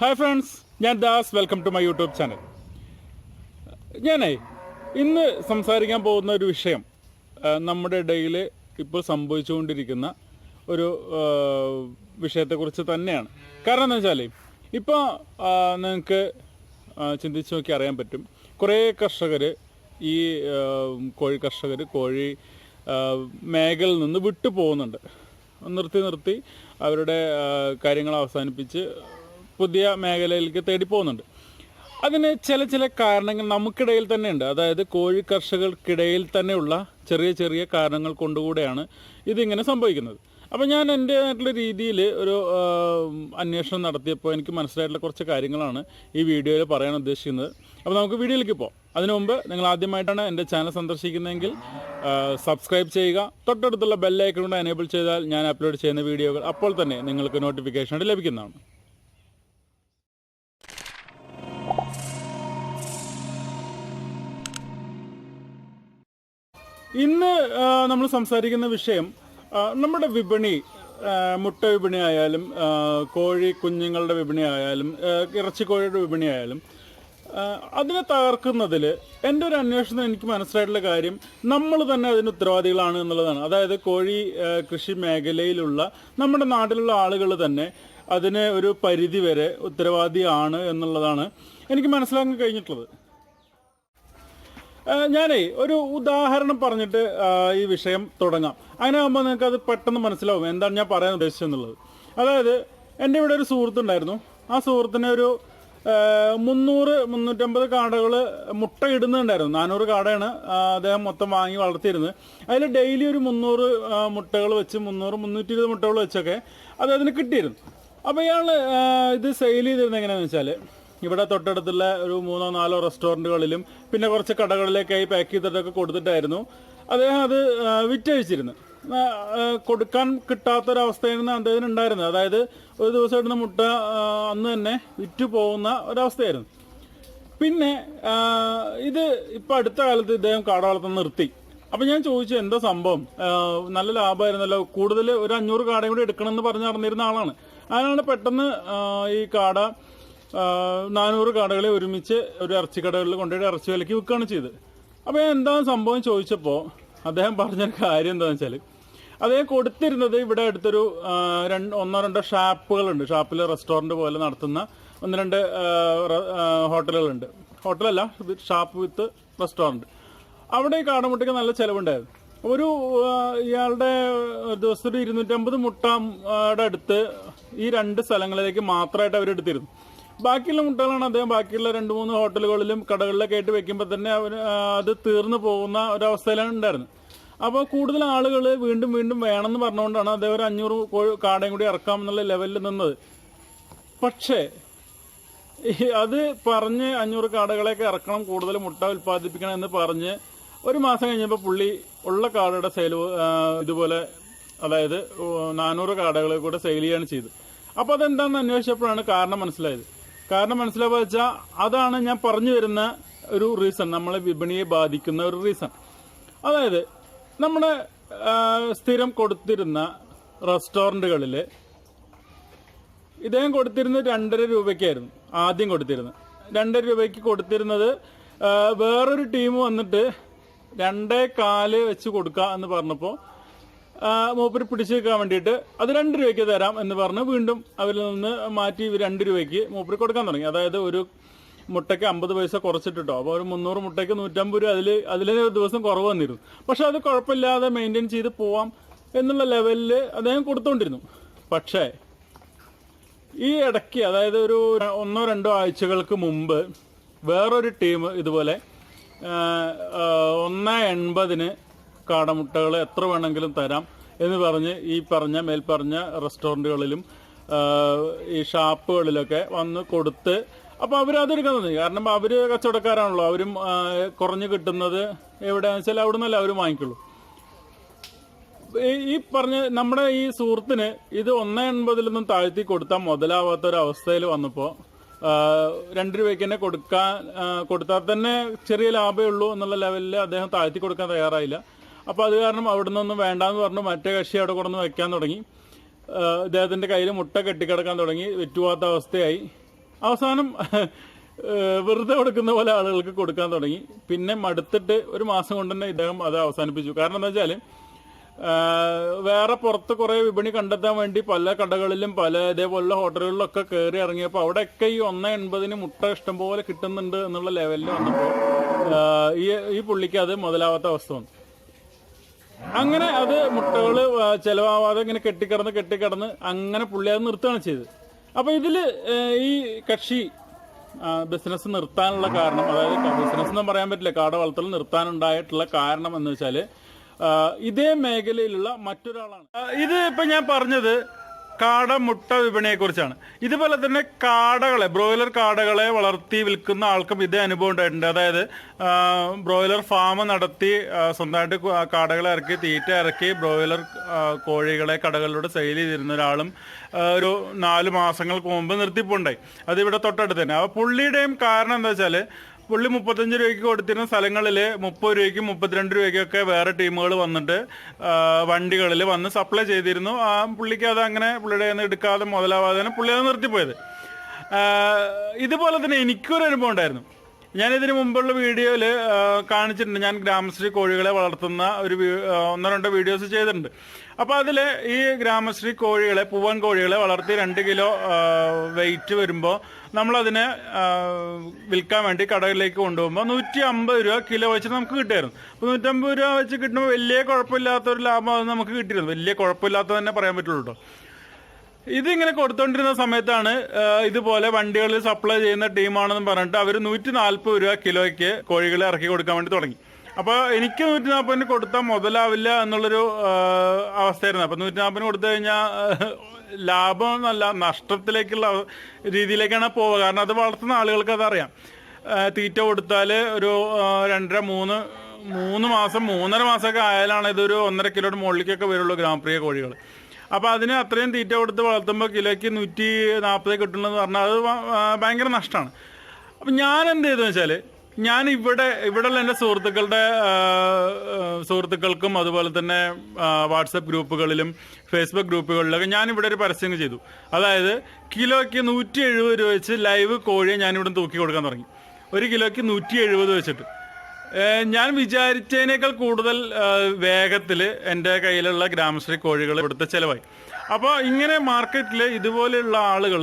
Hi friends ഞാൻ Das. Welcome to my YouTube channel ഞാനേ ഇന്ന് സംസാരിക്കാൻ പോകുന്ന ഒരു വിഷയം നമ്മുടെ ഇടയിൽ ഇപ്പോൾ സംഭവിച്ചുകൊണ്ടിരിക്കുന്ന ഒരു വിഷയത്തെക്കുറിച്ച് തന്നെയാണ്. കാരണം എന്താ വെച്ചാൽ ഇപ്പോൾ നിങ്ങൾക്ക് ചിന്തിച്ച് നോക്കി അറിയാൻ പറ്റും. കുറേ കർഷകർ ഈ കോഴി കർഷകർ കോഴി മേഖലയിൽ നിന്ന് വിട്ടു പോകുന്നുണ്ട് നിർത്തി നിർത്തി അവരുടെ കാര്യങ്ങൾ അവസാനിപ്പിച്ച് പുതിയ മേഖലയിലേക്ക് തേടി പോകുന്നുണ്ട്. അതിന് ചില ചില കാരണങ്ങൾ നമുക്കിടയിൽ തന്നെ ഉണ്ട് അതായത് കോഴി കർഷകർക്കിടയിൽ തന്നെയുള്ള ചെറിയ ചെറിയ കാരണങ്ങൾ കൊണ്ടുകൂടെയാണ് ഇതിങ്ങനെ സംഭവിക്കുന്നത്. അപ്പോൾ ഞാൻ എന്റേതായിട്ടുള്ള രീതിയിൽ ഒരു അന്വേഷണം നടത്തിയപ്പോൾ എനിക്ക് മനസ്സിലായിട്ടുള്ള കുറച്ച് കാര്യങ്ങളാണ് ഈ വീഡിയോയിൽ പറയാൻ ഉദ്ദേശിക്കുന്നത്. അപ്പോൾ നമുക്ക് വീഡിയോയിലേക്ക് പോകാം. അതിനു മുമ്പ് നിങ്ങൾ ആദ്യമായിട്ടാണ് എന്റെ ചാനൽ സന്ദർശിക്കുന്നതെങ്കിൽ സബ്സ്ക്രൈബ് ചെയ്യുക. തൊട്ടടുത്തുള്ള ബെല്ലൈക്കൺ കൊണ്ട് എനേബിൾ ചെയ്താൽ ഞാൻ അപ്ലോഡ് ചെയ്യുന്ന വീഡിയോകൾ അപ്പോൾ തന്നെ നിങ്ങൾക്ക് നോട്ടിഫിക്കേഷൻ ലഭിക്കുന്നതാണ്. ഇന്ന് നമ്മൾ സംസാരിക്കുന്ന വിഷയം നമ്മുടെ വിപണി മുട്ട വിപണി ആയാലും കോഴി കുഞ്ഞുങ്ങളുടെ വിപണി ആയാലും ഇറച്ചിക്കോഴിയുടെ വിപണി ആയാലും അതിനെ തകർക്കുന്നതിൽ എന്റെ ഒരു അന്വേഷണം എനിക്ക് മനസ്സിലായിട്ടുള്ള കാര്യം നമ്മൾ തന്നെ അതിന് ഉത്തരവാദികളാണ് എന്നുള്ളതാണ്. അതായത് കോഴി കൃഷി മേഖലയിലുള്ള നമ്മുടെ നാട്ടിലുള്ള ആളുകൾ തന്നെ അതിന് ഒരു പരിധി വരെ ഉത്തരവാദിയാണ് എന്നുള്ളതാണ് എനിക്ക് മനസ്സിലാക്കാൻ കഴിഞ്ഞിട്ടുള്ളത്. ഞാനേ ഒരു ഉദാഹരണം പറഞ്ഞിട്ട് ഈ വിഷയം തുടങ്ങാം. അങ്ങനെ ആകുമ്പോൾ നിങ്ങൾക്ക് അത് പെട്ടെന്ന് മനസ്സിലാവും എന്താണ് ഞാൻ പറയാൻ ഉദ്ദേശിച്ചെന്നുള്ളത്. അതായത് എന്റെ ഇവിടെ ഒരു സുഹൃത്തുണ്ടായിരുന്നു. ആ സുഹൃത്തിന് ഒരു മുന്നൂറ് മുന്നൂറ്റമ്പത് കാടകൾ മുട്ട ഇടുന്നുണ്ടായിരുന്നു നാനൂറ് കാടയാണ് അദ്ദേഹം മൊത്തം വാങ്ങി വളർത്തിയിരുന്നത്. അതിൽ ഡെയിലി ഒരു മുന്നൂറ് മുട്ടകൾ വെച്ച് മുന്നൂറ് മുന്നൂറ്റി ഇരുപത് മുട്ടകൾ വെച്ചൊക്കെ അദ്ദേഹത്തിന് കിട്ടിയിരുന്നു. അപ്പോൾ ഇയാൾ ഇത് സെയിൽ ചെയ്തിരുന്നത് എങ്ങനെയാണെന്ന് വെച്ചാൽ ഇവിടെ തൊട്ടടുത്തുള്ള ഒരു മൂന്നോ നാലോ റെസ്റ്റോറന്റുകളിലും പിന്നെ കുറച്ച് കടകളിലേക്കായി പാക്ക് ചെയ്തിട്ടൊക്കെ കൊടുത്തിട്ടായിരുന്നു. അദ്ദേഹം അത് വിറ്റഴിച്ചിരുന്നു. കൊടുക്കാൻ കിട്ടാത്തൊരവസ്ഥയായിരുന്നു അദ്ദേഹത്തിന് ഉണ്ടായിരുന്നത്. അതായത് ഒരു ദിവസം ഇടുന്ന മുട്ട അന്ന് തന്നെ വിറ്റു പോകുന്ന ഒരവസ്ഥയായിരുന്നു. പിന്നെ ഇത് ഇപ്പം അടുത്ത കാലത്ത് ഇദ്ദേഹം കാട വളർത്താൻ നിർത്തി. അപ്പം ഞാൻ ചോദിച്ചു എന്താ സംഭവം? നല്ല ലാഭമായിരുന്നല്ലോ കൂടുതൽ ഒരു അഞ്ഞൂറ് കാടയും കൂടി എടുക്കണമെന്ന് പറഞ്ഞ് നടന്നിരുന്ന ആളാണ്. അതിനാണ് പെട്ടെന്ന് ഈ കാട നാനൂറ് കടകളെ ഒരുമിച്ച് ഒരു ഇറച്ചി കടകളിൽ കൊണ്ടുപോയി ഇറച്ചി വിലയ്ക്ക് വിൽക്കുകയാണ് ചെയ്തത്. അപ്പോൾ എന്താണ് സംഭവം ചോദിച്ചപ്പോൾ അദ്ദേഹം പറഞ്ഞൊരു കാര്യം എന്താണെന്ന് വെച്ചാൽ അദ്ദേഹം കൊടുത്തിരുന്നത് ഇവിടെ അടുത്തൊരു രണ്ട് ഒന്നോ രണ്ടോ ഷാപ്പുകളുണ്ട്. ഷാപ്പിൽ റെസ്റ്റോറന്റ് പോലെ നടത്തുന്ന ഒന്ന് രണ്ട് ഹോട്ടലുകളുണ്ട്. ഹോട്ടലല്ല ഷാപ്പ് വിത്ത് റെസ്റ്റോറന്റ് അവിടെ കാടമുട്ടയ്ക്ക് നല്ല ചിലവുണ്ടായിരുന്നു. ഒരു ഇയാളുടെ ദിവസത്തിൽ ഇരുന്നൂറ്റമ്പത് മുട്ടയുടെ അടുത്ത് ഈ രണ്ട് സ്ഥലങ്ങളിലേക്ക് മാത്രമായിട്ട് അവർ എടുത്തിരുന്നു ബാക്കിയുള്ള മുട്ടകളാണ് അദ്ദേഹം ബാക്കിയുള്ള രണ്ട് മൂന്ന് ഹോട്ടലുകളിലും കടകളിലൊക്കെ ആയിട്ട് വെക്കുമ്പോൾ തന്നെ അവർ അത് തീർന്നു പോകുന്ന ഒരവസ്ഥയിലാണ് ഉണ്ടായിരുന്നത്. അപ്പോൾ കൂടുതൽ ആളുകൾ വീണ്ടും വീണ്ടും വേണമെന്ന് പറഞ്ഞുകൊണ്ടാണ് അദ്ദേഹം ഒരു അഞ്ഞൂറ് കാടയും കൂടി ഇറക്കാം എന്നുള്ള ലെവലിൽ നിന്നത്. പക്ഷേ അത് പറഞ്ഞ് അഞ്ഞൂറ് കാടകളെയൊക്കെ ഇറക്കണം കൂടുതൽ മുട്ട ഉൽപ്പാദിപ്പിക്കണം എന്ന് പറഞ്ഞ് ഒരു മാസം കഴിഞ്ഞപ്പോൾ പുള്ളി ഉള്ള കാടയുടെ സെയിൽ ഇതുപോലെ അതായത് നാനൂറ് കാടകളെ കൂടെ സെയിൽ ചെയ്യാണ് ചെയ്തത്. അപ്പോൾ അതെന്താണെന്ന് അന്വേഷിച്ചപ്പോഴാണ് കാരണം മനസ്സിലായത്. കാരണം മനസ്സിലാവുക വെച്ചാൽ അതാണ് ഞാൻ പറഞ്ഞു വരുന്ന ഒരു റീസൺ നമ്മളെ വിപണിയെ ബാധിക്കുന്ന ഒരു റീസൺ അതായത് നമ്മുടെ സ്ഥിരം കൊടുത്തിരുന്ന റെസ്റ്റോറന്റുകളിൽ ഇദ്ദേഹം കൊടുത്തിരുന്നത് രണ്ടര രൂപയ്ക്കായിരുന്നു ആദ്യം കൊടുത്തിരുന്നത്. രണ്ടര രൂപയ്ക്ക് കൊടുത്തിരുന്നത് വേറൊരു ടീം വന്നിട്ട് രണ്ടേ കാൽ വെച്ച് കൊടുക്കുക എന്ന് പറഞ്ഞപ്പോൾ മൂപ്പര് പിടിച്ചു വെക്കാൻ വേണ്ടിയിട്ട് അത് രണ്ട് രൂപയ്ക്ക് തരാം എന്ന് പറഞ്ഞ് വീണ്ടും അവരിൽ നിന്ന് മാറ്റി രണ്ട് രൂപയ്ക്ക് മൂപ്പര് കൊടുക്കാൻ തുടങ്ങി. അതായത് ഒരു മുട്ടയ്ക്ക് അമ്പത് പൈസ കുറച്ചിട്ടോ അപ്പോൾ ഒരു മുന്നൂറ് മുട്ടയ്ക്ക് നൂറ്റമ്പത് രൂപ അതിൽ അതിൽ ദിവസം കുറവ് വന്നിരുന്നു. പക്ഷെ അത് കുഴപ്പമില്ലാതെ മെയിന്റെയിൻ ചെയ്ത് പോവാം എന്നുള്ള ലെവലിൽ അദ്ദേഹം കൊടുത്തുകൊണ്ടിരുന്നു പക്ഷേ ഈ ഇടയ്ക്ക് അതായത് ഒരു ഒന്നോ രണ്ടോ ആഴ്ചകൾക്ക് മുമ്പ് വേറൊരു ടീം ഇതുപോലെ ഒന്ന് എൺപതിന് കാടമുട്ടകൾ എത്ര വേണമെങ്കിലും തരാം എന്ന് പറഞ്ഞ് ഈ പറഞ്ഞ മേൽപ്പറഞ്ഞ റെസ്റ്റോറന്റുകളിലും ഈ ഷാപ്പുകളിലൊക്കെ വന്ന് കൊടുത്ത് അപ്പോൾ അവരതെടുക്കുന്നത് കാരണം അവർ കച്ചവടക്കാരാണല്ലോ. അവരും കുറഞ്ഞു കിട്ടുന്നത് എവിടെയാണെന്ന് വെച്ചാൽ അവിടെ നിന്നല്ല അവർ വാങ്ങിക്കുള്ളൂ. ഈ- ഈ പറഞ്ഞ നമ്മുടെ ഈ സുഹൃത്തിന് ഇത് ഒന്ന് എൺപതിലൊന്നും താഴ്ത്തി കൊടുത്താൽ മുതലാവാത്ത ഒരു അവസ്ഥയിൽ വന്നപ്പോൾ രണ്ട് രൂപയ്ക്ക് തന്നെ കൊടുക്കാൻ കൊടുത്താൽ തന്നെ ചെറിയ ലാഭമേ ഉള്ളൂ എന്നുള്ള ലെവലിൽ അദ്ദേഹം താഴ്ത്തി കൊടുക്കാൻ തയ്യാറായില്ല. അപ്പോൾ അത് കാരണം അവിടെ നിന്നൊന്നും വേണ്ടാന്ന് പറഞ്ഞു മറ്റേ കക്ഷി അവിടെ കൊണ്ടുവന്ന് വെക്കാൻ തുടങ്ങി. ഇദ്ദേഹത്തിന്റെ കയ്യിൽ മുട്ട കെട്ടിക്കിടക്കാൻ തുടങ്ങി. വിറ്റുപോകാത്ത അവസ്ഥയായി. അവസാനം വെറുതെ കൊടുക്കുന്ന പോലെ ആളുകൾക്ക് കൊടുക്കാൻ തുടങ്ങി. പിന്നെ മടുത്തിട്ട് ഒരു മാസം കൊണ്ട് തന്നെ ഇദ്ദേഹം അത് അവസാനിപ്പിച്ചു. കാരണം എന്താ വെച്ചാൽ വേറെ പുറത്ത് കുറേ വിപണി കണ്ടെത്താൻ വേണ്ടി പല കടകളിലും പല ഇതേപോലുള്ള ഹോട്ടലുകളിലൊക്കെ കയറി ഇറങ്ങിയപ്പോൾ അവിടെയൊക്കെ ഈ ഒന്ന് എൺപതിന് മുട്ട ഇഷ്ടംപോലെ കിട്ടുന്നുണ്ട് എന്നുള്ള ലെവലിൽ വന്നപ്പോൾ ഈ ഈ പുള്ളിക്ക് അത് മുതലാവാത്ത അവസ്ഥ വന്നു. അങ്ങനെ അത് മുട്ടകൾ ചെലവാവാതെ ഇങ്ങനെ കെട്ടിക്കിടന്ന് കെട്ടിക്കിടന്ന് അങ്ങനെ പുള്ളി അത് നിർത്തുകയാണ് ചെയ്തത്. അപ്പൊ ഇതിൽ ഈ കക്ഷി ബിസിനസ് നിർത്താനുള്ള കാരണം അതായത് ബിസിനസ് എന്ന് പറയാൻ പറ്റില്ല കാട വളർത്തൽ നിർത്താനുണ്ടായിട്ടുള്ള കാരണം എന്ന് വെച്ചാൽ ആ, ഇതേ മേഖലയിലുള്ള മറ്റൊരാളാണ്. ഇത് ഇപ്പൊ ഞാൻ പറഞ്ഞത് കാട മുട്ട വിപണിയെ കുറിച്ചാണ് ഇതുപോലെ തന്നെ കാടകളെ ബ്രോയിലർ കാടകളെ വളർത്തി വിൽക്കുന്ന ആൾക്കും ഇതേ അനുഭവം ഉണ്ടായിട്ടുണ്ട്. അതായത് ബ്രോയിലർ ഫാം നടത്തി സ്വന്തമായിട്ട് കാടകളെ ഇറക്കി തീറ്റ ഇറക്കി ബ്രോയിലർ കോഴികളെ കടകളിലൂടെ സെയിൽ ചെയ്തിരുന്ന ഒരാളും ഒരു നാല് മാസങ്ങൾക്ക് മുമ്പ് നിർത്തിപ്പോണ്ടായി. അത് ഇവിടെ തൊട്ടടുത്ത് തന്നെ. അപ്പോൾ പുള്ളിയുടെയും കാരണം എന്താ വെച്ചാൽ പുള്ളി മുപ്പത്തഞ്ച് രൂപയ്ക്ക് കൊടുത്തിരുന്ന സ്ഥലങ്ങളിൽ മുപ്പത് രൂപയ്ക്കും മുപ്പത്തിരണ്ട് രൂപയ്ക്കൊക്കെ വേറെ ടീമുകൾ വന്നിട്ട് വണ്ടികളിൽ വന്ന് സപ്ലൈ ചെയ്തിരുന്നു. ആ പുള്ളിക്ക് അത് അങ്ങനെ പുള്ളിയുടെ നിന്ന് എടുക്കാതെ മുതലാവാതെ പുള്ളി അത് നിർത്തിപ്പോയത്. ഇതുപോലെ തന്നെ എനിക്കൊരു അനുഭവം ഉണ്ടായിരുന്നു. ഞാൻ ഇതിനു മുമ്പുള്ള വീഡിയോയിൽ കാണിച്ചിട്ടുണ്ട്. ഞാൻ ഗ്രാമശ്രീ കോഴികളെ വളർത്തുന്ന ഒരു ഒന്നോ രണ്ടോ വീഡിയോസ് ചെയ്തിട്ടുണ്ട്. അപ്പോൾ അതിൽ ഈ ഗ്രാമശ്രീ കോഴികളെ പൂവൻ കോഴികളെ വളർത്തി രണ്ട് കിലോ വെയിറ്റ് വരുമ്പോൾ നമ്മളതിനെ വിൽക്കാൻ വേണ്ടി കടകളിലേക്ക് കൊണ്ടുപോകുമ്പോൾ നൂറ്റി അമ്പത് രൂപ കിലോ വെച്ച് നമുക്ക് കിട്ടുമായിരുന്നു. അപ്പോൾ നൂറ്റമ്പത് രൂപ വെച്ച് കിട്ടുമ്പോൾ വലിയ കുഴപ്പമില്ലാത്ത ഒരു ലാഭം അത് നമുക്ക് കിട്ടിയിരുന്നു. വലിയ കുഴപ്പമില്ലാത്ത തന്നെ പറയാൻ പറ്റുള്ളൂ കേട്ടോ ഇതിങ്ങനെ കൊടുത്തോണ്ടിരുന്ന സമയത്താണ് ഇതുപോലെ വണ്ടികളിൽ സപ്ലൈ ചെയ്യുന്ന ടീമാണെന്ന് പറഞ്ഞിട്ട് അവർ നൂറ്റി നാൽപ്പത് രൂപ കിലോയ്ക്ക് കോഴികളെ ഇറക്കി കൊടുക്കാൻ വേണ്ടി തുടങ്ങി. അപ്പോൾ എനിക്ക് നൂറ്റി നാൽപ്പതിന് കൊടുത്താൽ മുതലാവില്ല എന്നുള്ളൊരു അവസ്ഥയായിരുന്നു. അപ്പോൾ നൂറ്റി നാൽപ്പതിന് കൊടുത്തു കഴിഞ്ഞാൽ ലാഭം എന്നല്ല നഷ്ടത്തിലേക്കുള്ള രീതിയിലേക്കാണ് പോവുക. കാരണം അത് വളർത്തുന്ന ആളുകൾക്ക് അതറിയാം. തീറ്റ കൊടുത്താൽ ഒരു രണ്ടര മൂന്ന് മൂന്ന് മാസം മൂന്നര മാസമൊക്കെ ആയാലാണ് ഇതൊരു ഒന്നര കിലോയുടെ മുകളിലേക്കൊക്കെ വരുള്ളൂ ഗ്രാമപ്രിയ കോഴികൾ അപ്പോൾ അതിന് അത്രയും തീറ്റ കൊടുത്ത് വളർത്തുമ്പോൾ കിലോയ്ക്ക് നൂറ്റി നാൽപ്പത് കിട്ടുന്നത് പറഞ്ഞാൽ അത് ഭയങ്കര നഷ്ടമാണ്. അപ്പം ഞാൻ എന്ത് ചെയ്തെന്ന് വെച്ചാൽ ഞാൻ ഇവിടെ ഇവിടെയുള്ള എന്റെ സുഹൃത്തുക്കളുടെ സുഹൃത്തുക്കൾക്കും അതുപോലെ തന്നെ വാട്സപ്പ് ഗ്രൂപ്പുകളിലും ഫേസ്ബുക്ക് ഗ്രൂപ്പുകളിലൊക്കെ ഞാൻ ഇവിടെ ഒരു പരസ്യം ചെയ്തു. അതായത് കിലോയ്ക്ക് നൂറ്റി എഴുപത് രൂപ വെച്ച് ലൈവ് കോഴിയെ ഞാനിവിടെ തൂക്കി കൊടുക്കാൻ തുടങ്ങി. ഒരു കിലോയ്ക്ക് നൂറ്റി എഴുപത് വെച്ചിട്ട്. ഞാൻ വിചാരിച്ചതിനേക്കാൾ കൂടുതൽ വേഗത്തിൽ എന്റെ കയ്യിലുള്ള ഗ്രാമശ്രീ കോഴികൾ ഇവിടുത്തെ ചിലവായി. അപ്പോൾ ഇങ്ങനെ മാർക്കറ്റിൽ ഇതുപോലെയുള്ള ആളുകൾ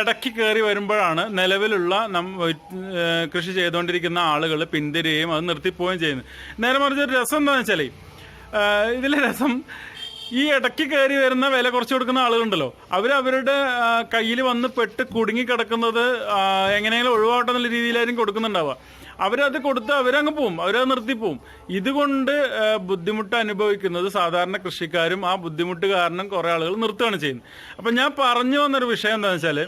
ഇടയ്ക്ക് കയറി വരുമ്പോഴാണ് നിലവിലുള്ള നം കൃഷി ചെയ്തുകൊണ്ടിരിക്കുന്ന ആളുകൾ പിന്തിരിയുകയും അത് നിർത്തിപ്പോവുകയും ചെയ്യുന്നത്. നേരെ മറിച്ച് ഒരു രസം എന്താണെന്ന് വെച്ചാൽ ഇതിലെ രസം ഈ ഇടയ്ക്ക് കയറി വരുന്ന വില കുറച്ച് കൊടുക്കുന്ന ആളുകളുണ്ടല്ലോ. അവർ അവരുടെ കയ്യിൽ വന്ന് പെട്ട് കുടുങ്ങി കിടക്കുന്നത് ആ, എങ്ങനെയെങ്കിലും ഒഴിവാട്ടെന്നുള്ള രീതിയിലായിരിക്കും കൊടുക്കുന്നുണ്ടാവുക. അവരത് കൊടുത്ത് അവരങ്ങ് പോവും അവരത് നിർത്തിപ്പോവും ഇതുകൊണ്ട് ബുദ്ധിമുട്ട് അനുഭവിക്കുന്നത് സാധാരണ കൃഷിക്കാരും ആ ബുദ്ധിമുട്ട് കാരണം കുറേ ആളുകൾ നിർത്തുകയാണ് ചെയ്യുന്നത്. അപ്പം ഞാൻ പറഞ്ഞു വന്നൊരു വിഷയം എന്താണെന്ന് വെച്ചാൽ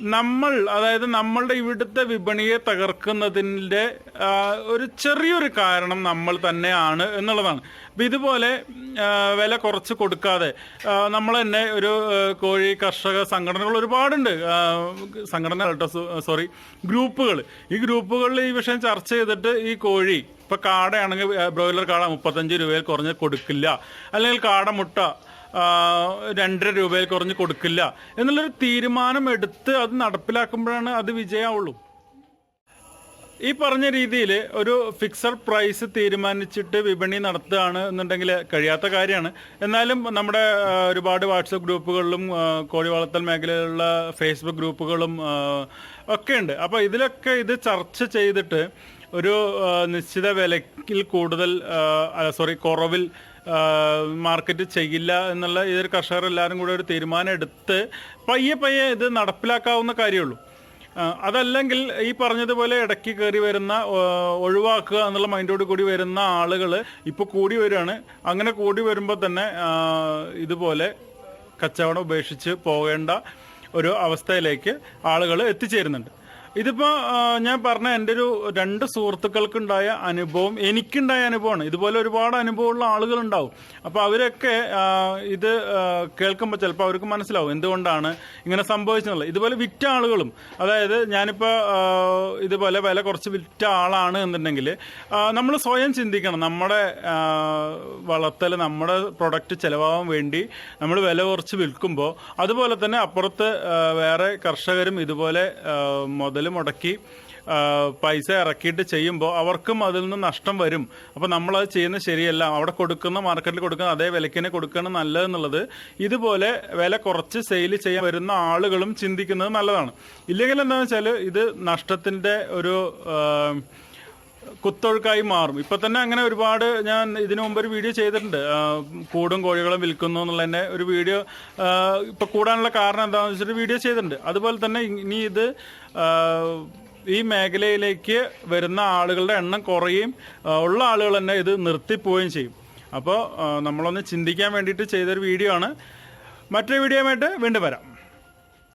നമ്മൾ അതായത് നമ്മളുടെ ഇവിടുത്തെ വിപണിയെ തകർക്കുന്നതിന്റെ ഒരു ചെറിയൊരു കാരണം നമ്മൾ തന്നെയാണ് എന്നുള്ളതാണ്. അപ്പം ഇതുപോലെ വില കുറച്ച് കൊടുക്കാതെ നമ്മൾ തന്നെ ഒരു കോഴി കർഷക സംഘടനകൾ ഒരുപാടുണ്ട്. സംഘടന കേട്ടോ സോറി ഗ്രൂപ്പുകൾ. ഈ ഗ്രൂപ്പുകളിൽ ഈ വിഷയം ചർച്ച ചെയ്തിട്ട് ഈ കോഴി ഇപ്പം കാടയാണെങ്കിൽ ബ്രോയിലർ കാട മുപ്പത്തഞ്ച് രൂപയിൽ കുറഞ്ഞ് കൊടുക്കില്ല. അല്ലെങ്കിൽ കാട മുട്ട ആ, രണ്ടര രൂപയിൽ കുറഞ്ഞ് കൊടുക്കില്ല എന്നുള്ളൊരു തീരുമാനം എടുത്ത് അത് നടപ്പിലാക്കുമ്പോഴാണ് അത് വിജയമാവുള്ളൂ ഈ പറഞ്ഞ രീതിയിൽ ഒരു ഫിക്സഡ് പ്രൈസ് തീരുമാനിച്ചിട്ട് വിപണി നടത്തുകയാണ് എന്നുണ്ടെങ്കിൽ കഴിയാത്ത കാര്യമാണ്. എന്നാലും നമ്മുടെ ഒരുപാട് വാട്സപ്പ് ഗ്രൂപ്പുകളിലും കോഴി വളർത്തൽ മേഖലയിലുള്ള ഫേസ്ബുക്ക് ഗ്രൂപ്പുകളും ഒക്കെ ഉണ്ട് അപ്പോൾ ഇതിലൊക്കെ ഇത് ചർച്ച ചെയ്തിട്ട് ഒരു നിശ്ചിത വിലക്കിൽ കൂടുതൽ സോറി കുറവിൽ മാർക്കറ്റ് ചെയ്യില്ല എന്നുള്ള ഇതൊരു കർഷകർ എല്ലാവരും കൂടെ ഒരു തീരുമാനം എടുത്ത് പയ്യെ പയ്യെ ഇത് നടപ്പിലാക്കാവുന്ന കാര്യമുള്ളൂ. അതല്ലെങ്കിൽ ഈ പറഞ്ഞതുപോലെ ഇടയ്ക്ക് കയറി വരുന്ന ഒഴിവാക്കുക എന്നുള്ള മൈൻഡോട് കൂടി വരുന്ന ആളുകൾ ഇപ്പോൾ കൂടി വരികയാണ്. അങ്ങനെ കൂടി വരുമ്പോൾ തന്നെ ഇതുപോലെ കച്ചവടം ഉപേക്ഷിച്ച് പോകേണ്ട ഒരു അവസ്ഥയിലേക്ക് ആളുകൾ എത്തിച്ചേരുന്നുണ്ട്. ഇതിപ്പോ ഞാൻ പറഞ്ഞ എന്റെ ഒരു രണ്ട് സുഹൃത്തുക്കൾക്കുണ്ടായ അനുഭവം എനിക്കുണ്ടായ അനുഭവമാണ്. ഇതുപോലെ ഒരുപാട് അനുഭവമുള്ള ആളുകൾ ഉണ്ടാവും അപ്പോൾ അവരൊക്കെ ഇത് കേൾക്കുമ്പോൾ ചിലപ്പോൾ അവർക്ക് മനസ്സിലാവും എന്തുകൊണ്ടാണ് ഇങ്ങനെ സംഭവിച്ചെന്നുള്ളത്. ഇതുപോലെ വിറ്റ ആളുകളും അതായത് ഞാനിപ്പോൾ ഇതുപോലെ വില കുറച്ച് വിറ്റ ആളാണ് എന്നുണ്ടെങ്കിൽ നമ്മൾ സ്വയം ചിന്തിക്കണം. നമ്മുടെ വളർത്തൽ നമ്മുടെ പ്രൊഡക്റ്റ് ചിലവാകാൻ വേണ്ടി നമ്മൾ വില കുറച്ച് വിൽക്കുമ്പോൾ അതുപോലെ തന്നെ അപ്പുറത്ത് വേറെ കർഷകരും ഇതുപോലെ മുതൽ മുടക്കി പൈസ ഇറക്കിയിട്ട് ചെയ്യുമ്പോൾ അവർക്കും അതിൽ നിന്ന് നഷ്ടം വരും. അപ്പോൾ നമ്മളത് ചെയ്യുന്നത് ശരിയല്ല. അവിടെ കൊടുക്കുന്ന മാർക്കറ്റിൽ കൊടുക്കുന്ന അതേ വിലയ്ക്ക് തന്നെ കൊടുക്കണം നല്ലതെന്നുള്ളത് ഇതുപോലെ വില കുറച്ച് സെയിൽ ചെയ്യാൻ വരുന്ന ആളുകളും ചിന്തിക്കുന്നത് നല്ലതാണ്. ഇല്ലെങ്കിൽ എന്താണെന്ന് വെച്ചാൽ ഇത് നഷ്ടത്തിന്റെ ഒരു കുത്തൊഴുക്കായി മാറും. ഇപ്പൊ തന്നെ അങ്ങനെ ഒരുപാട് ഞാൻ ഇതിനു മുമ്പ് ഒരു വീഡിയോ ചെയ്തിട്ടുണ്ട്. കൂടും കോഴികളും വിൽക്കുന്നു എന്നുള്ളതിന്റെ ഒരു വീഡിയോ. ഇപ്പൊ കൂടാനുള്ള കാരണം എന്താണെന്ന് വെച്ചിട്ട് വീഡിയോ ചെയ്തിട്ടുണ്ട്. അതുപോലെ തന്നെ ഇനി ഇത് ഈ മേഖലയിലേക്ക് വരുന്ന ആളുകളുടെ എണ്ണം കുറയും ഉള്ള ആളുകൾ തന്നെ ഇത് നിർത്തിപ്പോവുകയും ചെയ്യും. അപ്പോൾ നമ്മളൊന്ന് ചിന്തിക്കാൻ വേണ്ടിയിട്ട് ചെയ്തൊരു വീഡിയോ ആണ്. മറ്റൊരു വീഡിയോ ആയിട്ട് വീണ്ടും വരാം.